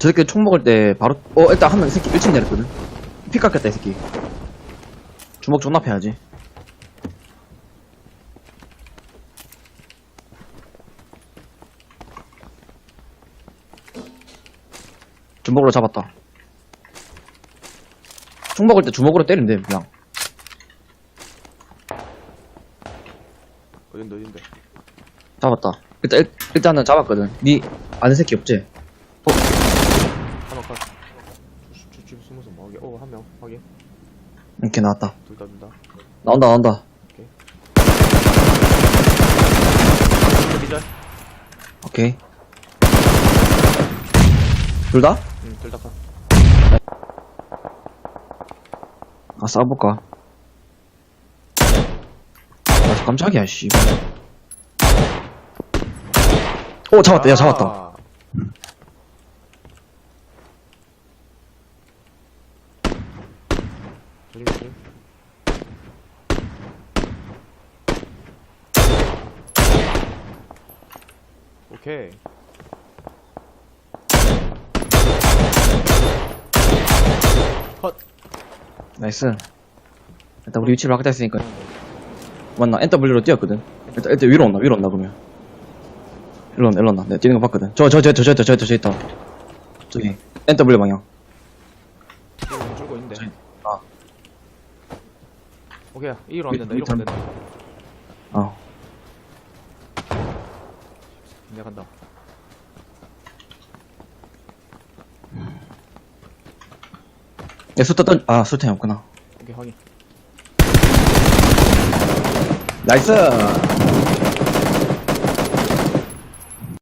저 새끼 총 먹을 때 바로 어 일단 한명이 새끼 1층 내렸거든. 피 깎였다 이 새끼. 주먹 존나 패야지. 주먹으로 잡았다. 총 먹을 때 주먹으로 때리면 돼 그냥. 어딘데 어딘데? 잡았다. 일단 일, 일단은 잡았거든. 니 아는 새끼 없지? 하 주- 주- 숨어서 뭐 하게? 어한 명 확인. 이렇게 나왔다. 둘다 둘다. 나온다 나온다. 기절. 오케이. 둘 다? 응둘 다 컷 아 싸볼까? 아 깜짝이야 씨. 오 잡았다. 야 잡았다 아. 조심 조심 오케이. 컷 나이스. 일단 우리 위치를 확인했으니까. 맞나? NW로 뛰었거든. 일단, 일단 위로 온다 위로 온다 그러면. 일로 온다 일로 온다. 내가 뛰는 거 봤거든. 저 저 저 저 저 저 저저 있다. 저기 NW 방향 이거 줄고 있는데 아. 오케이 이리로 하면 된다 이리로 하면 된다 어 내가 간다 야, 수타 던, 아, 수탄이 없구나. 오케이 확인 나이스!